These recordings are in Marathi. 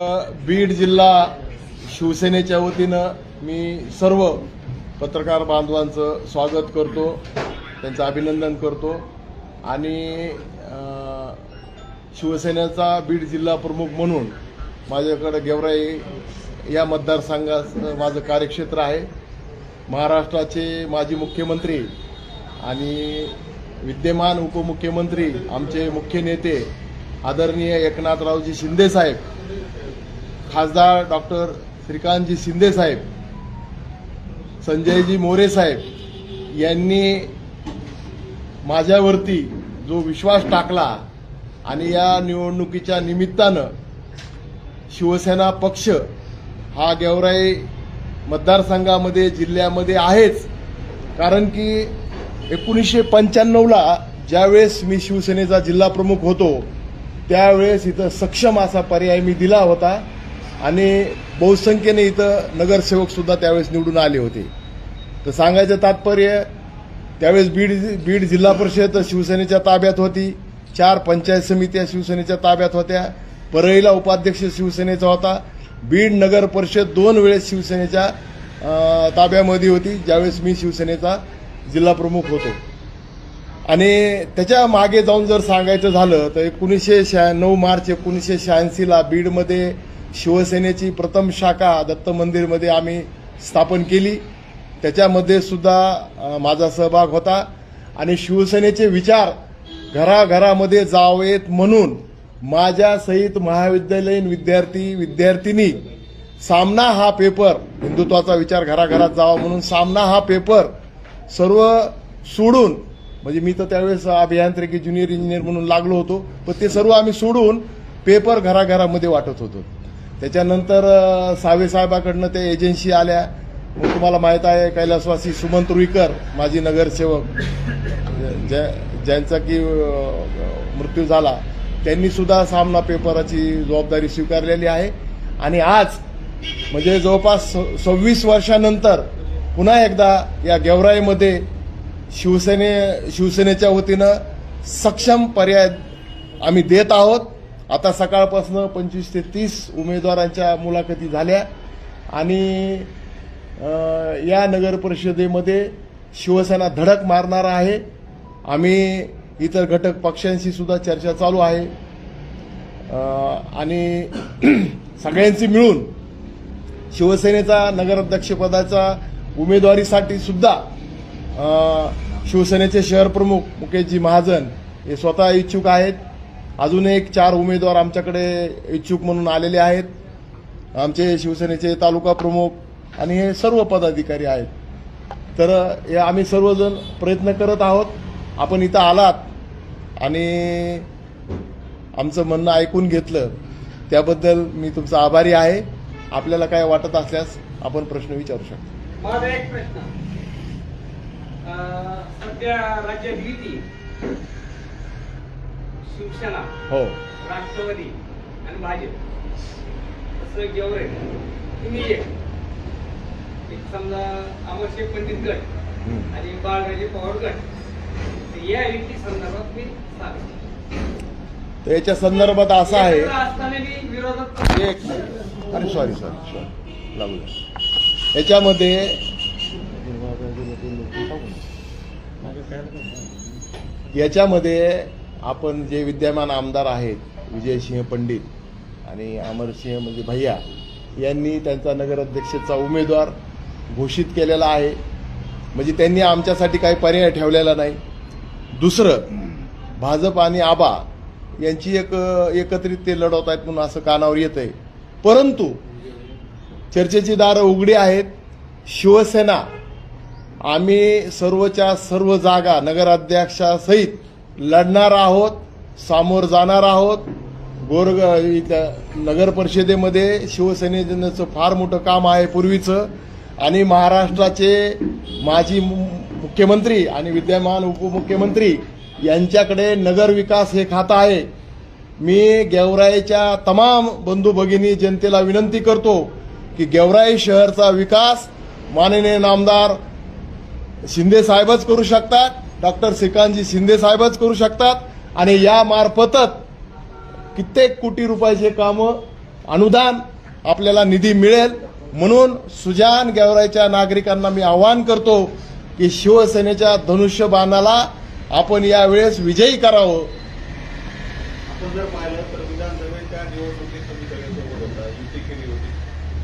बीड जिल्हा शिवसेनेच्या वतीनं मी सर्व पत्रकार बांधवांचं स्वागत करतो त्यांचं अभिनंदन करतो. आणि शिवसेनेचा बीड जिल्हा प्रमुख म्हणून माझ्याकडे गेवराई या मतदारसंघाचं माझं कार्यक्षेत्र आहे. महाराष्ट्राचे माजी मुख्यमंत्री आणि विद्यमान उपमुख्यमंत्री आमचे मुख्य नेते आदरणीय एकनाथरावजी शिंदेसाहेब खासदार डॉक्टर श्रीकांतजी शिंदे साहेब संजयजी मोरे साहेब यांनी माझ्यावरती जो विश्वास टाकला आणि या निवडणुकीच्या निमित्तानं शिवसेना पक्ष हा गेवराई मतदारसंघामध्ये जिल्ह्यामध्ये आहेच. कारण की एकोणीसशे पंच्याण्णवला ज्यावेळेस मी शिवसेनेचा जिल्हा प्रमुख होतो त्यावेळेस इथं सक्षम असा पर्याय मी दिला होता. आणि बहुसंख्येने इथं नगरसेवकसुद्धा त्यावेळेस निवडून आले होते. तर सांगायचं तात्पर्य त्यावेळेस बीड बीड जिल्हा परिषद शिवसेनेच्या ताब्यात होती चार पंचायत समित्या शिवसेनेच्या ताब्यात होत्या परळीला उपाध्यक्ष शिवसेनेचा होता बीड नगर परिषद दोन वेळेस शिवसेनेच्या ताब्यामध्ये होती ज्यावेळेस मी शिवसेनेचा जिल्हा प्रमुख होतो. आणि त्याच्यामागे जाऊन जर सांगायचं झालं तर एकोणीसशे शहा नऊ मार्च एकोणीसशे शहाऐंशीला बीडमध्ये शिवसेनेची प्रथम शाखा दत्त मंदिरमध्ये आम्ही स्थापन केली. त्याच्यामध्ये सुद्धा माझा सहभाग होता. आणि शिवसेनेचे विचार घराघरामध्ये जावेत म्हणून माझ्यासहित महाविद्यालयीन विद्यार्थी विद्यार्थिनी सामना हा पेपर हिंदुत्वाचा विचार घराघरात जावा म्हणून सामना हा पेपर सर्व सोडून म्हणजे मी तर त्यावेळेस अभियांत्रिकी ज्युनियर इंजिनियर म्हणून लागलो होतो पण ते सर्व आम्ही सोडून पेपर घराघरामध्ये वाटत होतो. त्याच्यानंतर अं, सावे साहेबाकडनं ते एजन्सी आल्या. तुम्हाला माहीत आहे कैलासवासी सुमंत रुईकर माजी नगरसेवक ज्या ज्यांचा की मृत्यू झाला त्यांनी सुद्धा सामना पेपराची जबाबदारी स्वीकारलेली आहे. आणि आज म्हणजे जवळपास सव्वीस वर्षानंतर पुन्हा एकदा या गेवराईमध्ये शिवसेने शिवसेनेच्या वतीनं सक्षम पर्याय आम्ही देत आहोत. आता सकाळपासून पंचवीस ते तीस उमेदवारांच्या मुलाखती झाल्या. आणि या नगर परिषदेमध्ये शिवसेना धडक मारणार आहे. आम्ही इतर घटक पक्षांशी सुद्धा चर्चा चालू आहे. आणि सगळ्यांची मिळून शिवसेनेचा नगराध्यक्षपदाचा उमेदवारीसाठी सुद्धा शिवसेनेचे शहर प्रमुख मुकेशजी महाजन हे स्वतः इच्छुक आहेत. अजून एक चार उमेदवार आमच्याकडे इच्छुक म्हणून आलेले आहेत. आमचे शिवसेनेचे तालुका प्रमुख आणि हे सर्व पदाधिकारी आहेत. तर हे आम्ही सर्वजण प्रयत्न करत आहोत. आपण इथं आलात आणि आमचं म्हणणं ऐकून घेतलं. त्याबद्दल मी तुमचा आभारी आहे. आपल्याला काय वाटत असल्यास आपण प्रश्न विचारू शकतो. माझा एक प्रश्न. सध्या राज्यात शिवसेना हो राष्ट्रवादी आणि भाजप तसं गेवरे तुम्ही एक समजा अमरशेख पंडित गट. आणि बाळराजे पवार गट या युती संदर्भात मी सांगतो तर याच्या संदर्भात असं आहे एक. अरे सॉरी सॉरी सॉरी लागू. याच्यामध्ये याच्यामध्ये आपण जे विद्यमान आमदार आहेत विजयसिंह पंडित आणि अमरसिंह म्हणजे भैया यांनी त्यांचा नगराध्यक्षाचा उमेदवार घोषित केलेला आहे. म्हणजे त्यांनी आमच्यासाठी काही पर्याय ठेवलेला नाही. दुसरं भाजप आणि आबा यांची एक एकत्रित ते लढवत आहेत म्हणून असं कानावर येत आहे परंतु चर्चेची दारं उघडी आहेत. शिवसेना आम्ही सर्वच्या सर्व जागा नगराध्यक्षासहित लढणार आहोत सामोर जाणार आहोत. गोरग इथं नगर परिषदेमध्ये शिवसेनेचं फार मोठं काम आहे पूर्वीचं. आणि महाराष्ट्राचे माजी मु- मुख्यमंत्री आणि विद्यमान उपमुख्यमंत्री यांच्याकडे नगर विकास हे खातं आहे. मी गेवराईच्या तमाम बंधू भगिनी जनतेला विनंती करतो की गेवराई शहरचा विकास माननीय नामदार शिंदे साहेबच करू शकतात. डॉक्टर श्रीकांतजी शिंदे साहेबच करू शकतात. आणि या मार्फतच कित्येक कोटी रुपयाचे कामं अनुदान आपल्याला निधी मिळेल. म्हणून सुजान गेवराईच्या नागरिकांना मी आवाहन करतो की शिवसेनेच्या धनुष्यबाणाला आपण यावेळेस विजयी करावं. आपण जर पाहिलं तर विधानसभेच्या निवडणुकीत तुम्ही सगळ्यांसोबत होता युती केली होती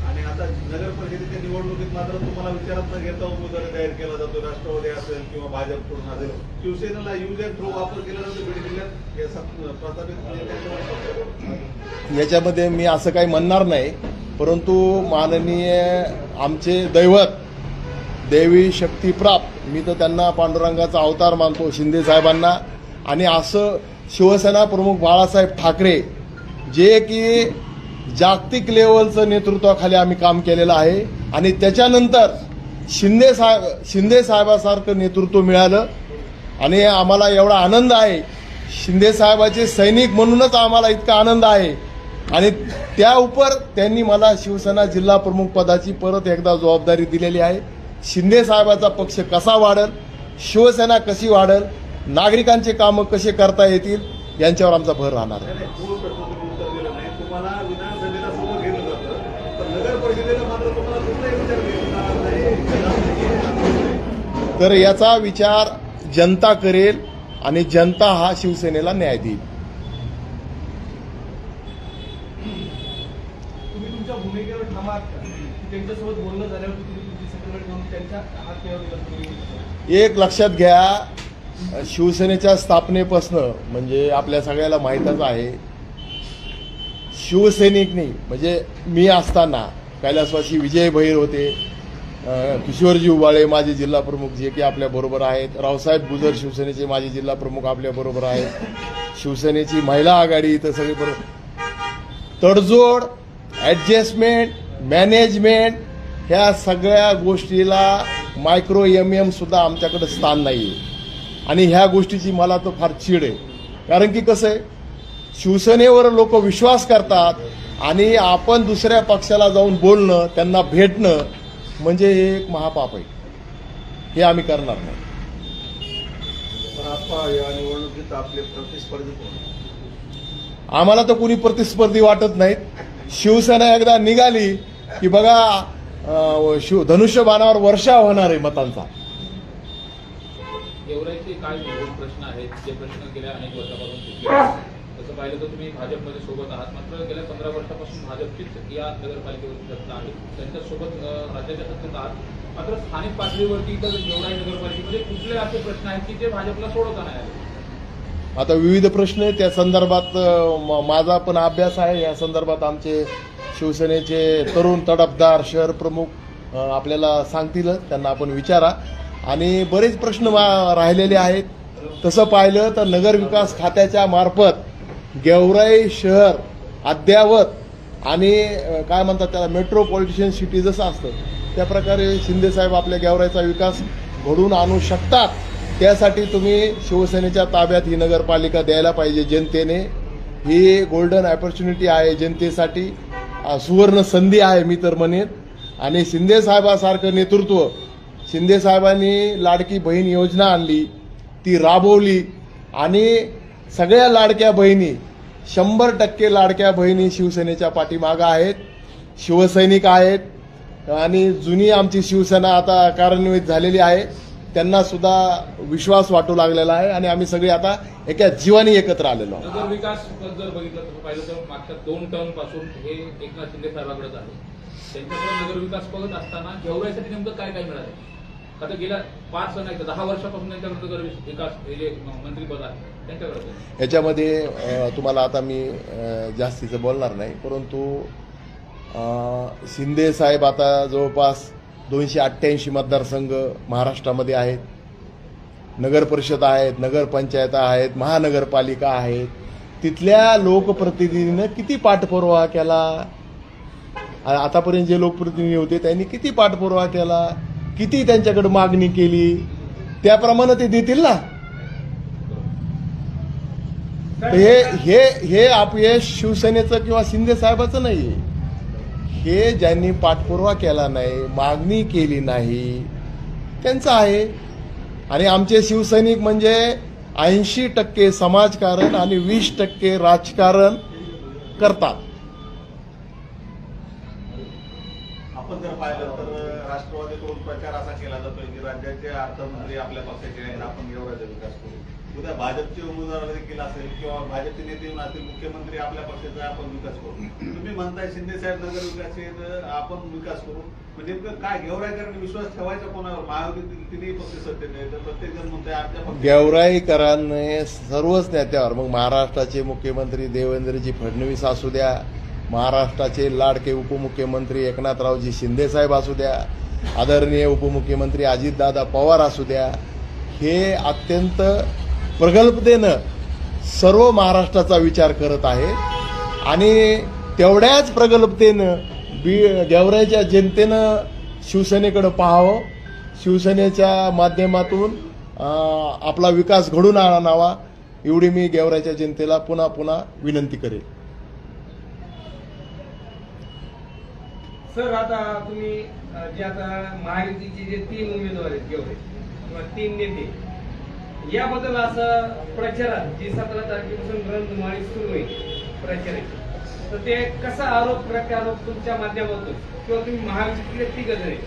आणि आता नगर परिषदेच्या निवडणुकीत मात्र तुम्हाला विचारात न घेता उमेदवारी जाहीर केला जातो. राष्ट्रवादी असेल किंवा भाजपकडून असेल. शिवसेनेला युज अँड थ्रो वापर केला जातो बीड जिल्ह्यात. या सत- प्रस्थापित याच्यामध्ये मी असं काही म्हणणार नाही परंतु माननीय आमचे दैवत देवी शक्तीप्राप्त मी तर त्यांना पांडुरंगाचा अवतार मानतो शिंदे साहेबांना. आणि असं शिवसेना प्रमुख बाळासाहेब ठाकरे जे की जागतिक लेवलचं नेतृत्वाखाली आम्ही काम केलेलं आहे. आणि त्याच्यानंतर शिंदे साहेब शिंदे साहेबासारखं नेतृत्व मिळालं. आणि आम्हाला एवढा आनंद आहे. शिंदे साहेबाचे सैनिक म्हणूनच आम्हाला इतका आनंद आहे. आणि त्या उपर त्यांनी मला शिवसेना जिल्हा प्रमुख पदाची परत एकदा जबाबदारी दिलेली आहे. शिंदे साहेबाचा पक्ष कसा वाढल? शिवसेना कशी वाढल? नागरिकांचे कामं कसे करता येतील? यांच्यावर आमचा भर राहणार आहे नाही, मूळ प्रश्न तुम्ही उत्तर दिलं नाही तुम्हाला विधानसभेला समोर घेतलं जातं पण नगर परिषदेला मात्र तुम्हाला कुठलाही विचार घेतला नाही तर याचा विचार जनता करेल आणि जनता हा शिवसेनेला न्याय देईल. एक लक्षात घ्या शिवसेनेच्या स्थापनेपासनं म्हणजे आपल्या सगळ्याला माहीतच आहे. शिवसैनिकनी म्हणजे मी असताना कैलासवासी विजय भैर होते किशोरजी उबाळे माजी जिल्हा प्रमुख जे की आपल्या बरोबर आहेत. रावसाहेब गुजर शिवसेनेचे माजी जिल्हा प्रमुख आपल्या बरोबर आहेत. शिवसेनेची महिला आघाडी इथं सगळी बरोबर तडजोड ॲडजस्टमेंट मॅनेजमेंट ह्या सगळ्या गोष्टीला मायक्रो एम एम सुद्धा आमच्याकडे स्थान नाही आहे आणि ह्या गोष्टीची मला तर फार चीड आहे. कारण की कसं आहे शिवसेनेवर लोक विश्वास करतात आणि आपण दुसऱ्या पक्षाला जाऊन बोलणं त्यांना भेटणं म्हणजे हे एक महापाप आहे. हे आम्ही करणार नाही. पण आता या निवडणुकीत आपले प्रतिस्पर्धी कोण? आम्हाला तर कुणी प्रतिस्पर्धी वाटत नाहीत. शिवसेना एकदा निघाली की बघा शिव धनुष्यबाणावर वर्षा होणार आहे मतांचा. काय प्रश्न आहेत? जे प्रश्न गेल्या अनेक वर्षापासून. तसं पाहिलं तर तुम्ही भाजपमध्ये सोबत आहात. मात्र गेल्या पंधरा वर्षापासून भाजपचीच या नगरपालिकेवरची सत्ता आहे त्यांच्यासोबत राज्याच्या सत्तेत आहात. मात्र स्थानिक पातळीवरती तर गेवराई नगरपालिकेमध्ये कुठले असे प्रश्न आहेत की जे भाजपला सोडवता नाही आले? आता विविध प्रश्न आहेत. त्या संदर्भात माझा पण अभ्यास आहे. या संदर्भात आमचे शिवसेनेचे तरुण तडफदार शहर प्रमुख आपल्याला सांगतीलच त्यांना आपण विचारा. आणि बरेच प्रश्न राहिलेले आहेत. तसं पाहिलं तर नगरविकास खात्याच्या मार्फत गेवराई शहर अद्ययावत आणि काय म्हणतात त्याला मेट्रोपॉलिटिशियन सिटी जसं असतं त्या प्रकारे शिंदेसाहेब आपल्या गेवराईचा विकास घडवून आणू शकतात. त्यासाठी तुम्ही शिवसेनेच्या ताब्यात ही नगरपालिका द्यायला पाहिजे जनतेने. ही गोल्डन ऑपॉर्च्युनिटी आहे जनतेसाठी. सुवर्ण संधी आहे मी तर म्हणेन. आणि शिंदेसाहेबासारखं नेतृत्व शिंदेसाहेबांनी लाडकी बहीण योजना आणली ती राबवली. आणि सगळ्या लाडक्या बहिणी शंभर टक्के लाडक्या बहिणी शिवसेनेच्या पाठीमागं आहेत शिवसैनिक आहेत आणि जुनी आमची शिवसेना आता कार्यान्वित झालेली आहे. त्यांना सुद्धा विश्वास वाटू लागलेला आहे आणि आम्ही सगळे आता एका जीवानी एकत्र आलेलो आहोत. विकास जर बघितलं तर पाहिलं तर मागच्या दोन टर्मपासून हे एकनाथ शिंदे साहेबाकडेच आहे. त्यांच्याकडे नगरविकास बघत असताना गेवराईसाठी नेमकं काय काय मिळालं? आता गेल्या पाच नाही तर दहा वर्षापासून त्यांच्याकडे नगर विकास हे जे मंत्रीपद आहे. याच्यामध्ये तुम्हाला आता मी जास्तीचं बोलणार नाही परंतु शिंदे साहेब आता जवळपास दोनशे अठ्ठ्याऐंशी मतदारसंघ महाराष्ट्रामध्ये आहेत. नगर परिषद आहेत नगरपंचायत आहेत महानगरपालिका आहेत. तिथल्या लोकप्रतिनिधीनं किती पाठपुरावा केला? आतापर्यंत जे लोकप्रतिनिधी होते त्यांनी किती पाठपुरावा केला? किती त्यांच्याकडे मागणी केली? त्याप्रमाणे ते देतील ना? तर हे हे हे अपयश शिवसेनेचं किंवा शिंदे साहेबाचं नाही हे ज्यांनी पाठपुरावा केला नाही मागणी केली नाही त्यांचं आहे. आणि आमचे शिवसैनिक म्हणजे ऐंशी टक्के समाजकारण आणि वीस टक्के राजकारण करतात. आपण जर पाहिलं तर राष्ट्रवादीकडून प्रचार असा केला जातोय की राज्याचे अर्थमंत्री आपल्या पक्षाचे आहेत आपण गेवराचा विकास करू. उद्या भाजपचे उमेदवार देखील असेल किंवा भाजपचे नेते येऊन असतील मुख्यमंत्री आपल्या पक्षाचा आहे, आपण विकास करू. तुम्ही म्हणताय शिंदे साहेब नगर विकास आहे, तर आपण विकास करू. म्हणजे नेमकं काय गेवराईकरांनी विश्वास ठेवायचा कोणावर? महायुतीतील तिन्ही पक्ष सत्तेत आहेत तर प्रत्येक जण म्हणतोय आमच्या पक्षात गेवराईकरांनी सर्वच नेत्यावर मग महाराष्ट्राचे मुख्यमंत्री देवेंद्रजी फडणवीस असू द्या महाराष्ट्राचे लाडके उपमुख्यमंत्री एकनाथरावजी शिंदेसाहेब असू द्या आदरणीय उपमुख्यमंत्री अजितदादा पवार असू द्या हे अत्यंत प्रगल्भतेनं सर्व महाराष्ट्राचा विचार करत आहे. आणि तेवढ्याच प्रगल्भतेनं बी गेवऱ्याच्या जनतेनं शिवसेनेकडं पाहावं शिवसेनेच्या माध्यमातून आपला विकास घडून आणावा एवढी मी गेवराईच्या जनतेला पुन्हा पुन्हा विनंती करेन. सर आता तुम्ही जे आता महायुतीचे जे तीन उमेदवार आहेत गेवरे किंवा तीन नेते याबद्दल असं प्रचारात जी सतरा तारखेपासून रणधुमाळी सुरू होईल प्रचाराची तर ते कसा आरोप प्रत्यारोप तुमच्या माध्यमातून किंवा तुम्ही महायुतीतले तिघ जण आहेत.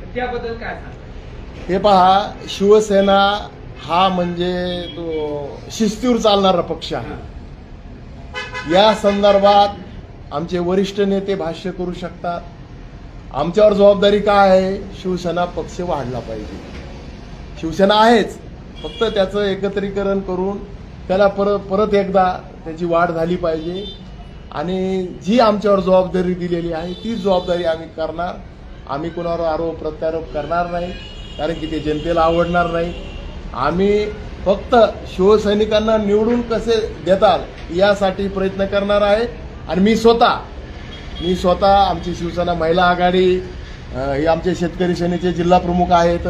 तर त्याबद्दल काय सांगा हे पहा शिवसेना हा म्हणजे तो शिस्तीवर चालणारा पक्ष आहे या संदर्भात आमचे वरिष्ठ नेते भाष्य करू शकतात. आमच्यावर जबाबदारी काय आहे? शिवसेना पक्ष वाढला पाहिजे. शिवसेना आहेच. फक्त त्याचं एकत्रीकरण करून त्याला परत परत एकदा त्याची वाढ झाली पाहिजे. आणि जी आमच्यावर जबाबदारी दिलेली आहे ती जबाबदारी आम्ही करणार. आम्ही कोणावर आरोप प्रत्यारोप करणार नाही कारण की ते जनतेला आवडणार नाही. आम्ही फक्त शिवसैनिकांना निवडून कसे देतात यासाठी प्रयत्न करणार आहे. आणि मी स्वतः मी स्वतः आमची शिवसेना महिला आघाडी हे आमचे शेतकरी सेनेचे जिल्हा प्रमुख आहेत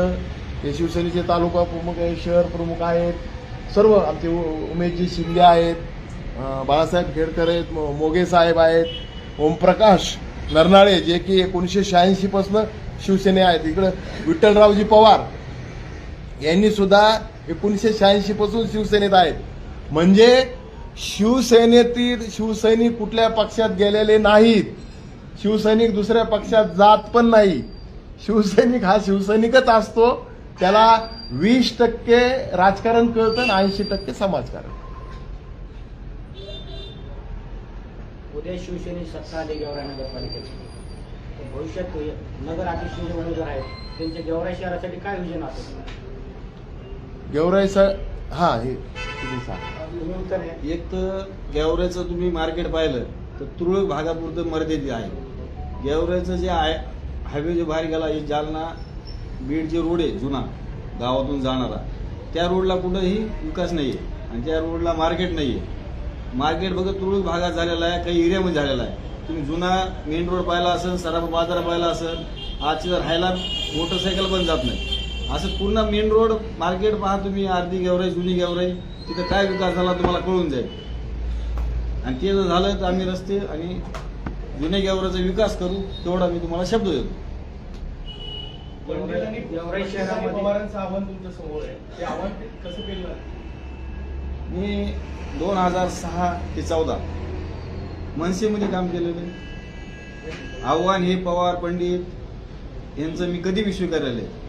हे शिवसेनेचे तालुका प्रमुख आहेत शहर प्रमुख आहेत सर्व आमचे उ- उमेशजी शिंदे आहेत बाळासाहेब खेडकर आहेत मोगे साहेब आहेत ओमप्रकाश नरनाळे जे की एकोणीसशे शहाऐंशीपासनं शिवसेने आहेत. इकडं विठ्ठलरावजी पवार यांनीसुद्धा एकोणीसशे शहाऐंशीपासून शिवसेनेत आहेत. म्हणजे शिवसेनेतील शिवसैनिक कुठल्या पक्षात गेलेले नाहीत. शिवसैनिक दुसऱ्या पक्षात जात पण नाही. शिवसैनिक हा शिवसैनिकच असतो. त्याला वीस टक्के राजकारण कळतं आणि ऐंशी टक्के समाजकारण. उद्या शिवसेनेची सत्ता आली गेवराई नगरपालिकेची. भविष्यात नगर अध्यक्ष जे उमेदवार आहेत. त्यांच्या गेवराई शहरासाठी काय योजना असेल? गेवराईचं हा हे तुम्ही सांगा. एक तर गेवऱ्याचं तुम्ही मार्केट पाहिलं तर तुरळक भागापुरतं मर्यादित आहे. गेवऱ्याचं जे आहे हायवे जे बाहेर गेला हे जालना बीड जे रोड आहे जुना गावातून जाणारा त्या रोडला कुठंही विकास नाही आहे आणि त्या रोडला मार्केट नाही आहे मार्केट बघा तुरळक भागात झालेला आहे काही एरियामध्ये झालेला आहे. तुम्ही जुना मेन रोड पाहिला असेल सराफ बाजार पाहिला असेल आज जर राहायला मोटरसायकल पण जात नाही. असं पूर्ण मेन रोड मार्केट पहा तुम्ही अर्धी गेवराई जुनी गेवराई तिथं काय विकास झाला तुम्हाला कळून जाईल. आणि ते जर झालं तर आम्ही रस्ते आणि जुन्या गेवराचा विकास करू तेवढा मी तुम्हाला शब्द देतो. मी दोन हजार सहा ते चौदा मनसेमध्ये काम केलेलं. आहे आव्हान हे पवार पंडित यांचं मी कधी बी स्वीकारलेलं आहे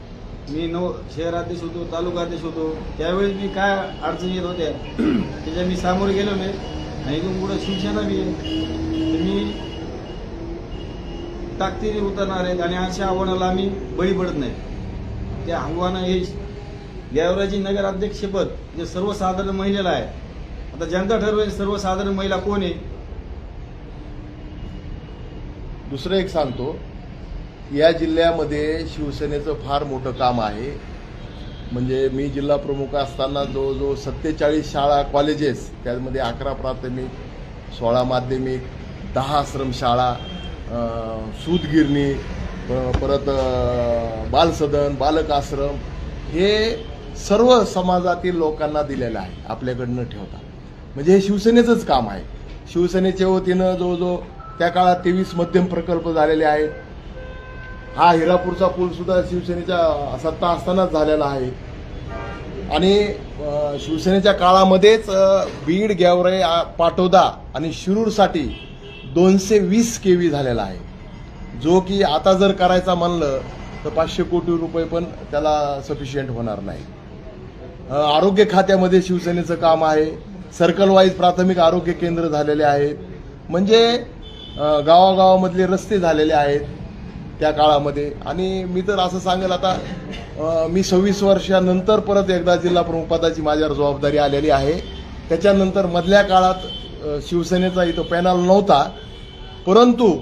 मी नव शहराध्यक्ष होतो तालुकाध्यक्ष होतो. त्यावेळेस मी काय अडचणी येत होत्या त्याच्या मी सामोरे गेलो नाही. आणि इथून पुढं शिवसेना मी मी ताकदीने उतरणार आहेत आणि अशा आव्हानाला आम्ही बळी पडत नाही. त्या आव्हानं हे गेवराजी नगर अध्यक्षपद जे सर्वसाधारण महिलेला आहे. आता जनता ठरवेल सर्वसाधारण महिला कोण आहे? दुसरं एक सांगतो. या जिल्ह्यामध्ये शिवसेनेचं फार मोठं काम आहे. म्हणजे मी जिल्हा प्रमुख असताना जवळजवळ सत्तेचाळीस शाळा कॉलेजेस त्यामध्ये अकरा प्राथमिक सोळा माध्यमिक दहा आश्रमशाळा सूतगिरणी प- परत बालसदन बालक आश्रम हे सर्व समाजातील लोकांना दिलेलं आहे आपल्याकडनं ठेवता. म्हणजे हे शिवसेनेचंच काम आहे. शिवसेनेच्या वतीनं जवळजवळ त्या काळात तेवीस मध्यम प्रकल्प झालेले आहेत. हा हिरापूरचा पूल सुद्धा शिवसेनेच्या सत्ता असतानाच झालेला आहे. आणि शिवसेनेच्या काळामध्येच बीड गेवराई आ, पाटोदा आणि शिरूरसाठी दोनशे वीस के व्ही झालेला आहे. जो की आता जर करायचा म्हणलं तर पाचशे कोटी रुपये पण त्याला सफिशियंट होणार नाही. आरोग्य खात्यामध्ये शिवसेनेचं काम आहे. सर्कल वाईज प्राथमिक आरोग्य केंद्र झालेले आहेत. म्हणजे गावागावामधले रस्ते झालेले आहेत. त्या काळामध्ये. आणि मी तर असं सांगेल आता मी सव्वीस वर्षानंतर परत एकदा जिल्हा प्रमुख पदाची माझ्यावर जबाबदारी आलेली आहे. त्याच्यानंतर मधल्या काळात शिवसेनेचा इथं पॅनल नव्हता. परंतु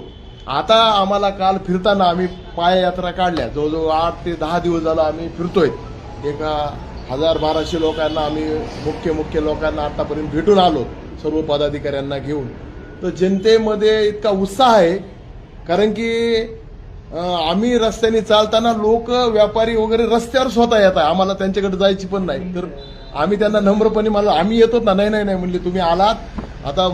आता आम्हाला काल फिरताना आम्ही पाययात्रा काढल्या. जवळजवळ आठ ते दहा दिवस झाला आम्ही फिरतोय. एका हजार बाराशे लोकांना आम्ही मुख्य मुख्य लोकांना आतापर्यंत भेटून आलो सर्व पदाधिकाऱ्यांना घेऊन. तर जनतेमध्ये इतका उत्साह आहे कारण की आम्ही रस्त्याने चालताना लोक व्यापारी वगैरे रस्त्यावर स्वतः येत आहे. आम्हाला त्यांच्याकडे जायची पण नाही. तर आम्ही त्यांना नम्रपणे मला आम्ही येतो ना. नाही नाही नाही म्हणले तुम्ही आलात. आता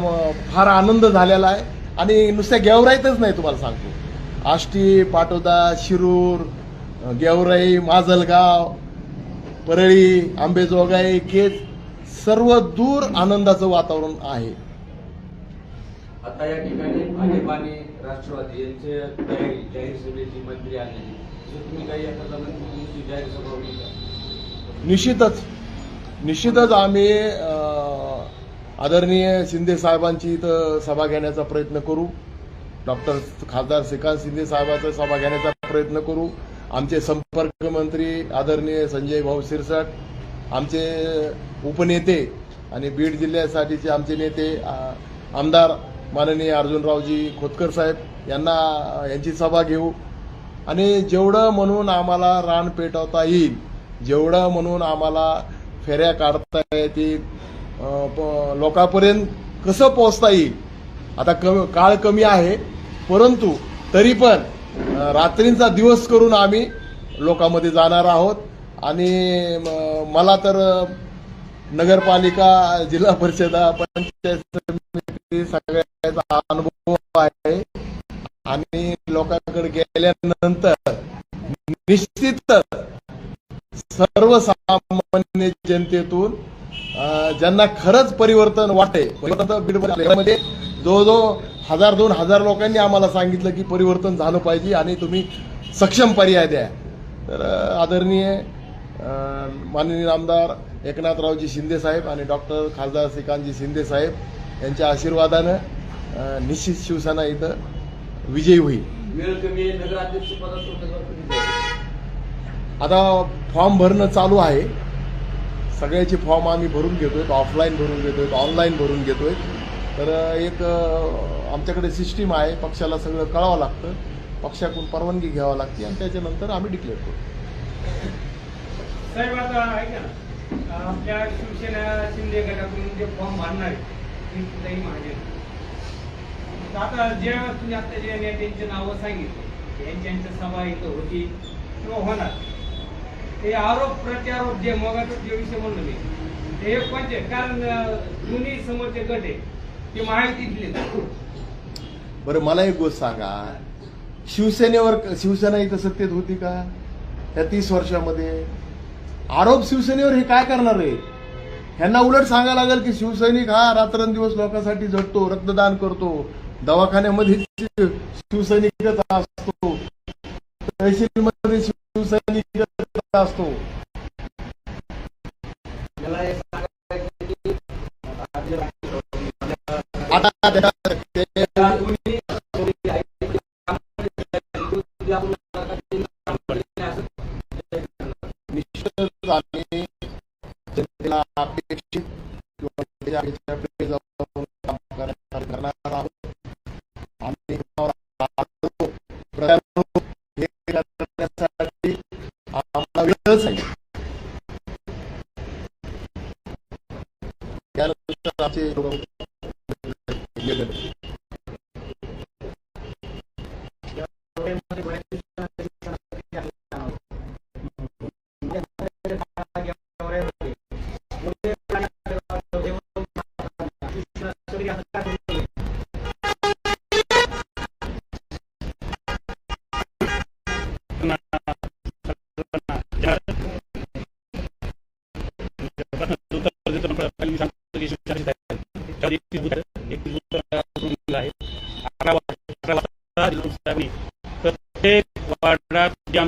फार आनंद झालेला आहे. आणि नुसत्या गेवराईतच नाही तुम्हाला सांगतो. आष्टी पाटोदा शिरूर गेवराई माजलगाव परळी आंबेजोगाई केज सर्व दूर आनंदाचं वातावरण आहे. आता या ठिकाणी राष्ट्रवादी यांचे तयारी जाहीर सभेची मंत्री आलेली तुम्ही काही आता जमेल जाहीर सभा होईल का? निश्चितच. निश्चितच आम्ही अं, आदरणीय शिंदे साहेबांची इथं सभा घेण्याचा प्रयत्न करू. डॉक्टर खासदार श्रीकांत शिंदे साहेबांचा सभा घेण्याचा प्रयत्न करू. आमचे संपर्क मंत्री आदरणीय संजय भाऊ शिरसाट आमचे उपनेते आणि बीड जिल्ह्यासाठीचे आमचे नेते आमदार माननीय अर्जुनरावजी खोतकर साहेब यांना यांची सभा घेऊ. आणि जेवढं म्हणून आम्हाला रान पेटवता येईल जेवढं म्हणून आम्हाला फेऱ्या काढता येतील लोकांपर्यंत कसं पोहोचता येईल आता कमी काळ कमी आहे परंतु तरी पण रात्रींचा दिवस करून आम्ही लोकांमध्ये जाणार आहोत. आणि मला तर नगरपालिका जिल्हा परिषदा पंचायत समिती सगळ्या अनुभव आहे. आणि लोकांकडे गेल्यानंतर निश्चित सर्वसामान्य जनतेतून ज्यांना खरंच परिवर्तन वाटे परिवर्तन जो जवळजवळ हजार दोन हजार लोकांनी आम्हाला सांगितलं की परिवर्तन झालं पाहिजे आणि तुम्ही सक्षम पर्याय द्या. तर आदरणीय अं, माननीय आमदार एकनाथरावजी शिंदे साहेब आणि डॉक्टर खासदार श्रीकांतजी शिंदे साहेब यांच्या आशीर्वादानं निश्चित शिवसेना इथं विजयी होईल? आता फॉर्म भरणं चालू आहे. सगळ्याचे फॉर्म आम्ही भरून घेतोय. ऑफलाईन भरून घेतोय ऑनलाईन भरून घेतोय. तर एक आमच्याकडे सिस्टीम आहे. पक्षाला सगळं कळावं लागतं. पक्षाकडून परवानगी घ्यावी लागते आणि त्याच्यानंतर आम्ही डिक्लेअर करू साहेब आता ऐका ना. आपल्या शिवसेना शिंदे गटाकडून जे फॉर्म भरणार आहे महाजन आता जे तुम्ही आता जे नेत्यांची नावं सांगितले यांच्या यांच्या सभा इथं होती किंवा होणार. ते आरोप प्रत्यारोप जे मग जे विषय म्हणलो मी ते हे कोणते कारण दोन्ही समोरचे गट आहे ते माहितीतले बरं मला एक गोष्ट सांगा. शिवसेनेवर शिवसेना इथं सत्तेत होती का? त्या तीस वर्षामध्ये. आरोप शिवसेनेवर हे काय करणार आहे? ह्यांना उलट सांगायला लागेल की शिवसैनिक हा रात्रंदिवस लोकांसाठी झटतो रक्तदान करतो. दवाखान्यामध्ये शिवसैनिकच असतो. तहसीलमध्ये शिवसैनिकच असतो. आता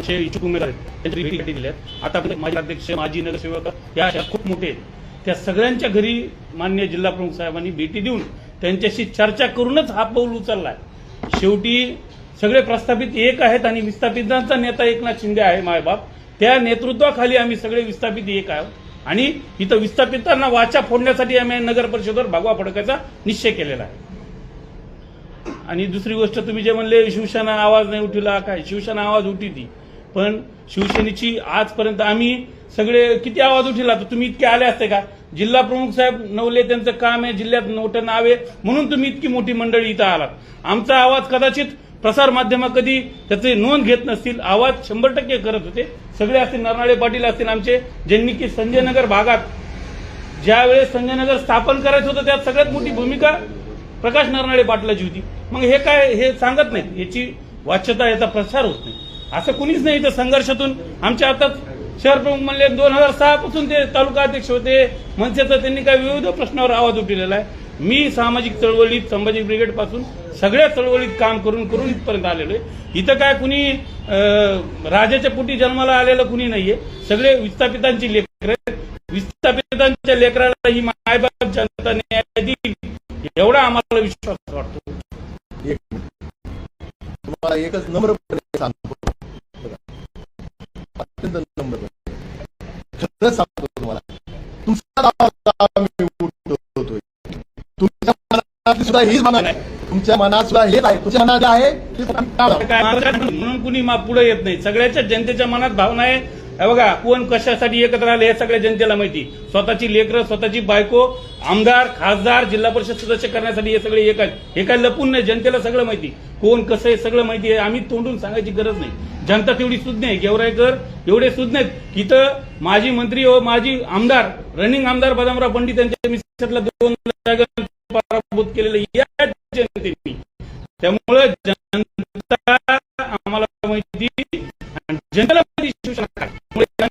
आमचे इच्छुक उमेदवार आहेत. त्यांच्या भेटी दिल्या आतापर्यंत माझे अध्यक्ष माजी नगरसेवक या अशा खूप मोठे आहेत. त्या सगळ्यांच्या घरी मान्य जिल्हा प्रमुख साहेबांनी भेटी देऊन त्यांच्याशी चर्चा करूनच हा पाऊल उचलला आहे. शेवटी सगळे प्रस्थापित एक आहेत आणि विस्थापितांचा नेता एकनाथ शिंदे आहे मायबाप. त्या नेतृत्वाखाली आम्ही सगळे विस्थापित एक आहोत. आणि इथं विस्थापितांना वाचा फोडण्यासाठी आम्ही नगर परिषदेवर भागवा फडकायचा निश्चय केलेला आहे. आणि दुसरी गोष्ट तुम्ही जे म्हणले शिवसेना आवाज नाही उठवला काय? शिवसेना आवाज उठीती पण शिवसेनेची आजपर्यंत आम्ही सगळे किती आवाज उठिला तर तुम्ही इतके आले असते का? जिल्हा प्रमुख साहेब नवले त्यांचं काम आहे जिल्ह्यात मोठं नाव आहे म्हणून तुम्ही इतकी मोठी मंडळी इथं आलात. आमचा आवाज कदाचित प्रसार माध्यम कधी त्याचे नोंद घेत नसतील. आवाज शंभर टक्के करत होते. सगळे असतील नरनाळे पाटील असतील आमचे ज्यांनी की संजयनगर भागात ज्यावेळेस संजयनगर स्थापन करायचं होतं त्यात सगळ्यात मोठी भूमिका प्रकाश नरनाळे पाटलाची होती. मग हे काय हे सांगत नाहीत. याची वाच्यता याचा प्रसार होत नाही. असं कुणीच नाही इथं संघर्षातून. आमच्या आता शहर प्रमुख म्हणले दोन हजार सहा पासून ते तालुका अध्यक्ष होते. मनसेचा त्यांनी काय विविध प्रश्नावर आवाज उठलेला आहे. मी सामाजिक चळवळीत संभाजी ब्रिगेडपासून सगळ्या चळवळीत काम करून करून इथपर्यंत आलेलो आहे. इथं काय कुणी राजाच्या पोटी जन्माला आलेलं कुणी नाहीये. सगळे विस्थापितांची लेकर विस्थापितांच्या लेकराला ही मायबाप जनता न्याय देईल एवढा आम्हाला विश्वास वाटतो. एकच नम्र खरंच सांगतो तुम्हाला. तुमचा आवाज आम्ही उठवतोय. तुमच्या मनात सुद्धा हीच मनात आहे. तुमच्या मनात सुद्धा हेच आहे. तुमच्या मनात आहे ते काय म्हणून कुणी मा पुढे येत नाही. सगळ्याच्या जनतेच्या मनात भावना आहे. बघा कोण कशासाठी एकत्र आले हे सगळ्या जनतेला माहिती. स्वतःची लेकरं स्वतःची बायको आमदार खासदार जिल्हा परिषद सदस्य करण्यासाठी हे सगळे एक आहेत. हे काय लपून नाही जनतेला सगळं माहिती. कोण कसं आहे सगळं माहिती आहे आम्ही तोंडून सांगायची गरज नाही. जनता तेवढी सुज्ञ आहे. गेवरायकर एवढे सुज्ञ आहेत की इथं माजी मंत्री व माजी आमदार रनिंग आमदार बदामराव पंडित यांच्या मिसेसला दोन जागा पराभूत केलेलं या जनतेने. जनता आम्हाला माहिती जनतेला माहिती शिवसेना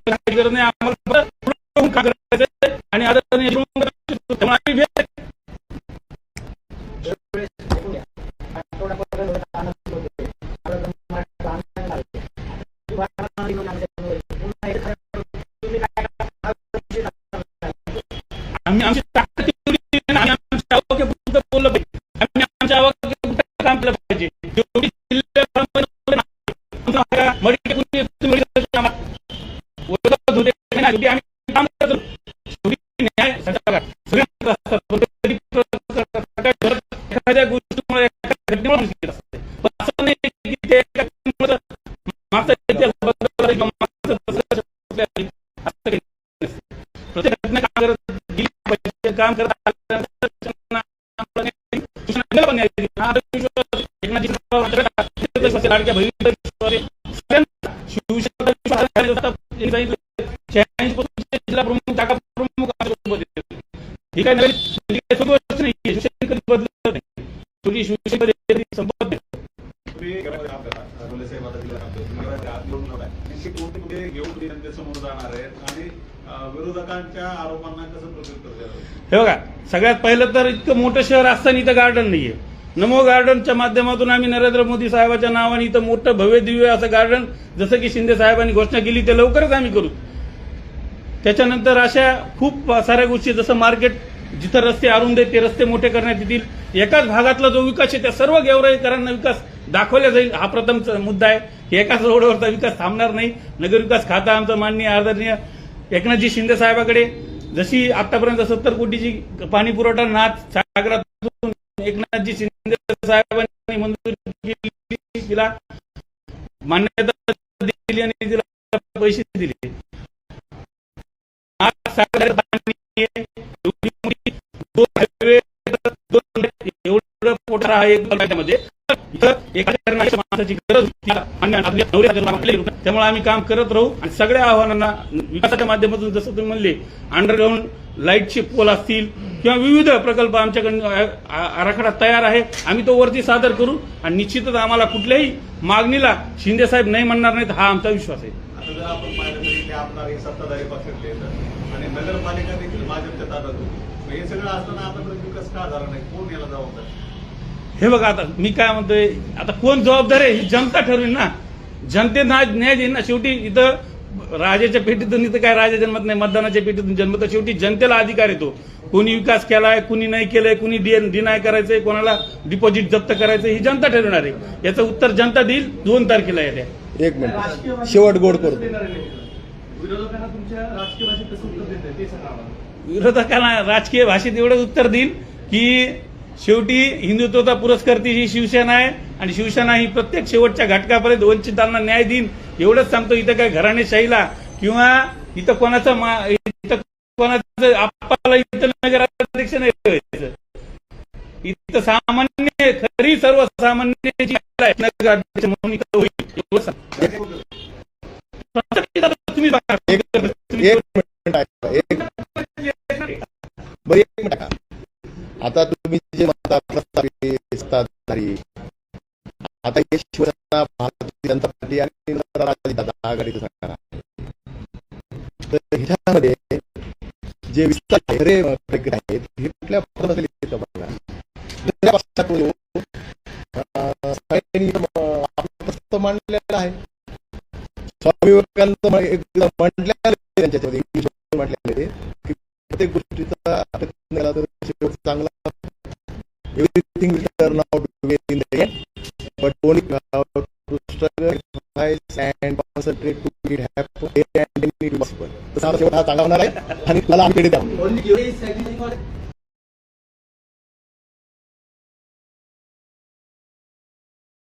86 पासून ते जिल्हा प्रमुख प्रमुख ही काय नवीन नाही बदलत नाही शेवटी संपत नाही तुम्ही घरामध्ये काम करा. रोले साहेब आता दिलं काम करतात. तुम्ही घराच्या आत येऊन नका. नेमके कोणते कुठे घेऊन तुम्ही जनतेसमोर जाणार आहेत आणि अं, विरोधकांच्या आरोपांना कसं प्रत्युत्तर हे बघा सगळ्यात पहिलं तर इतकं मोठं शहर असताना इथं गार्डन नाहीये. नमो गार्डनच्या माध्यमातून आम्ही नरेंद्र मोदी साहेबाच्या नावाने इथं मोठं भव्य दिव्य असं गार्डन जसं की शिंदे साहेबांनी घोषणा केली ते लवकरच आम्ही करू. त्याच्यानंतर अशा खूप साऱ्या गोष्टी जसं मार्केट जिथं रस्ते अरुंद ते रस्ते मोठे करण्यात येतील. एकाच भागातला जो विकास आहे त्या सर्व गेवराईकरांना विकास दाखवला जाईल हा प्रथम मुद्दा आहे. एकाच रोडवरचा विकास थांबणार नाही. नगरविकास खाता आमचं माननीय आदरणीय एकनाथजी शिंदे साहेबाकडे जशी आतापर्यंत सत्तर कोटीची पाणी पुरवठा नाथ सागरातून एकनाथजी शिंदे साहेबांनी मंजुरी केली तिला मान्यता दिली आणि तिला पैसे दिले आज सागर दोन एवढं पोटार आहे एक तालुक्यामध्ये. माणसाची गरज होती. त्यामुळे आम्ही काम करत राहू. आणि सगळ्या आव्हानांना विकासाच्या माध्यमातून जसं तुम्ही म्हणले अंडरग्राऊंड लाईटचे पोल असतील किंवा विविध प्रकल्प आमच्याकडून आराखडा तयार आहे. आम्ही तो वरती सादर करू. आणि निश्चितच आम्हाला कुठल्याही मागणीला शिंदे साहेब नाही म्हणणार नाहीत हा आमचा विश्वास आहे. आपण पाहिलं तर इथे हे सत्ताधारी पक्षातले येतात आणि नगरपालिका देखील भाजपच्या ताब्यात होती. हे सगळं असताना आतापर्यंत विकास का झाला नाही? कोण याला जबाबदार? हे बघा आता मी काय म्हणतोय आता कोण जबाबदार आहे? ही जनता ठरवेल ना. जनतेना न्याय देईन ना. शेवटी इथं राजाच्या पेटीतून इथं काय राजा जन्मत नाही मतदानाच्या पेटीतून जन्मत शेवटी जनतेला अधिकार येतो. कोणी विकास केलाय कुणी नाही केलाय कुणी डिनाय करायचंय कोणाला डिपॉझिट जप्त करायचं ही जनता ठरवणार आहे. याचं उत्तर जनता देईल दोन तारखेला येत्या. एक राजकीय मिनिट. भाषेत शेवट गोड करतो? विरोधकांना तुमच्या राजकीय भाषेत एवढं उत्तर देईन की शेवटी हिंदुत्वाचा पुरस्कर्ती ही शिवसेना आहे आणि शिवसेना ही प्रत्येक शेवटच्या घटकापर्यंत वंचितांना न्याय देईन. एवढंच सांगतो इथं काय घराणेशाहीला किंवा इथं कोणाचं इथं कोणाचं आपल्याला इथं नगराध्यक्ष नाही इथं सामान्य खरी सर्वसामान्य जी नगराध्यक्ष म्हणून इथं होईल. तुम्ही एक मिनिट आता तुम्ही जे म्हणता प्रस्तावित सत्ताधारी आता हे शिवसेना भारतीय जनता पार्टी आणि आघाडीचं सरकार आहे. तर ह्याच्यामध्ये जे विस्तार खरे आहेत हे कुठल्या पद्धतीने बघा. दुसऱ्या सगळ्यांनी प्रस्ताव मांडलेला आहे स्वामी विवेकानंद म्हटलेलं त्यांच्यामध्ये म्हटलेलं की प्रत्येक गोष्टीचा प्रयत्न केला तर शेवट चांगला everything will turn out well in the end but only to struggle and concentrate to it happen and it possible तसा शेवट हा। चांगला होणार आहे आणि मला आम्ही क्रेडिट द्यावं Only